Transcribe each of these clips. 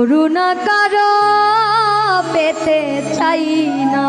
করুণা কারও পেতে চাই না।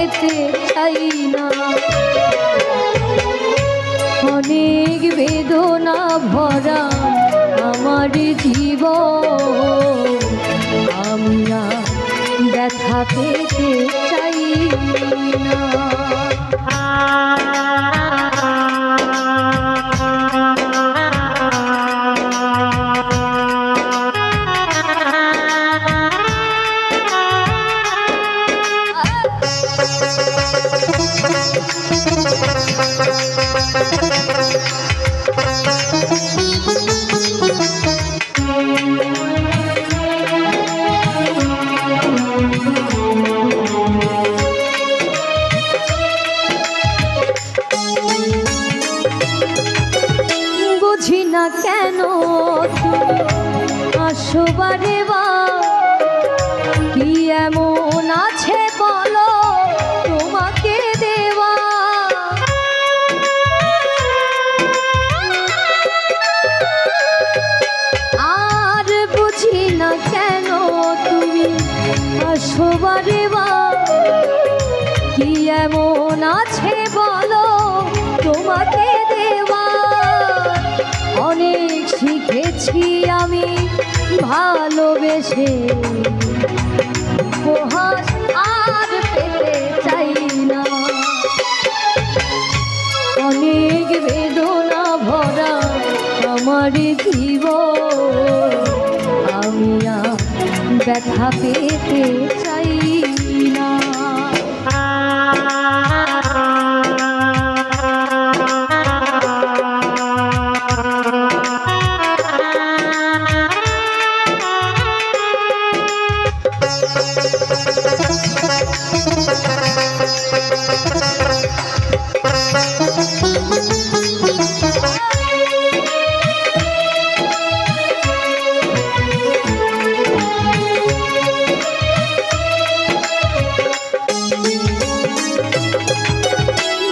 পেতে চাই না। অনেক বেদনা ভরা আমার জীব আমরা ব্যথা পেতে চাই না। ভালোবেসে আর পেতে চাই না। অনেক বেদনা ভরা আমার জীব আমি ব্যথা পেতে চাই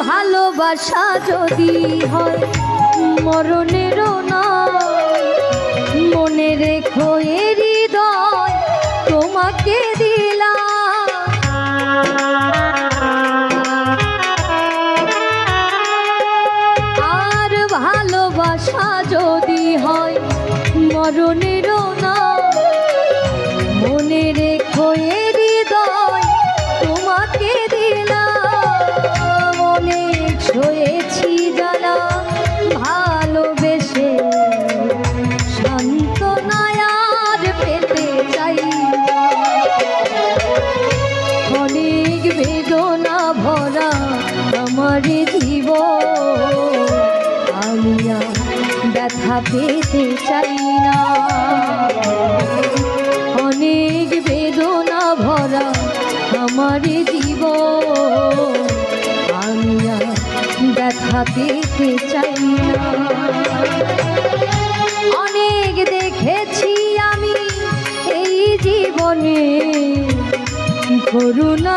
ভালোবাসা যদি হয় মরণেরও নয়। মনে রেখো এ হৃদয় তোমাকে দিলাম পেতে চাই না। অনেক বেদনা ভরা আমার জীব আমি ব্যথা পেতে চাই না। অনেক দেখেছি আমি এই জীবনে। করুণা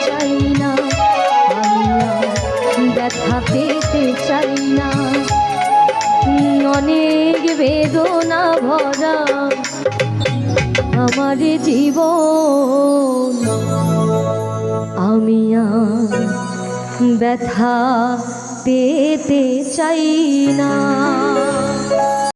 আমার জীবন। আমি ব্যথা পেতে চাই না।